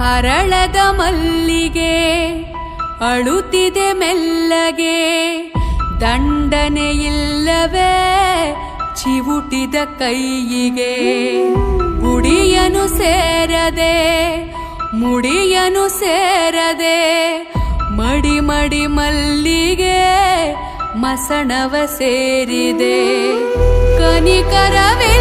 ಅರಳದ ಮಲ್ಲಿಗೆ, ಅಳುತ್ತಿದೆ ಮೆಲ್ಲಗೆ. ದಂಡನೆ ಇಲ್ಲವೆ ಚಿವುಟಿದ ಕೈಯಿಗೆ. ಗುಡಿಯನು ಸೇರದೆ, ಮುಡಿಯನು ಸೇರದೆ ಮಡಿ ಮಡಿ ಮಲ್ಲಿಗೆ ಮಸಣವ ಸೇರಿದೆ. ಕನಿಕರವೇ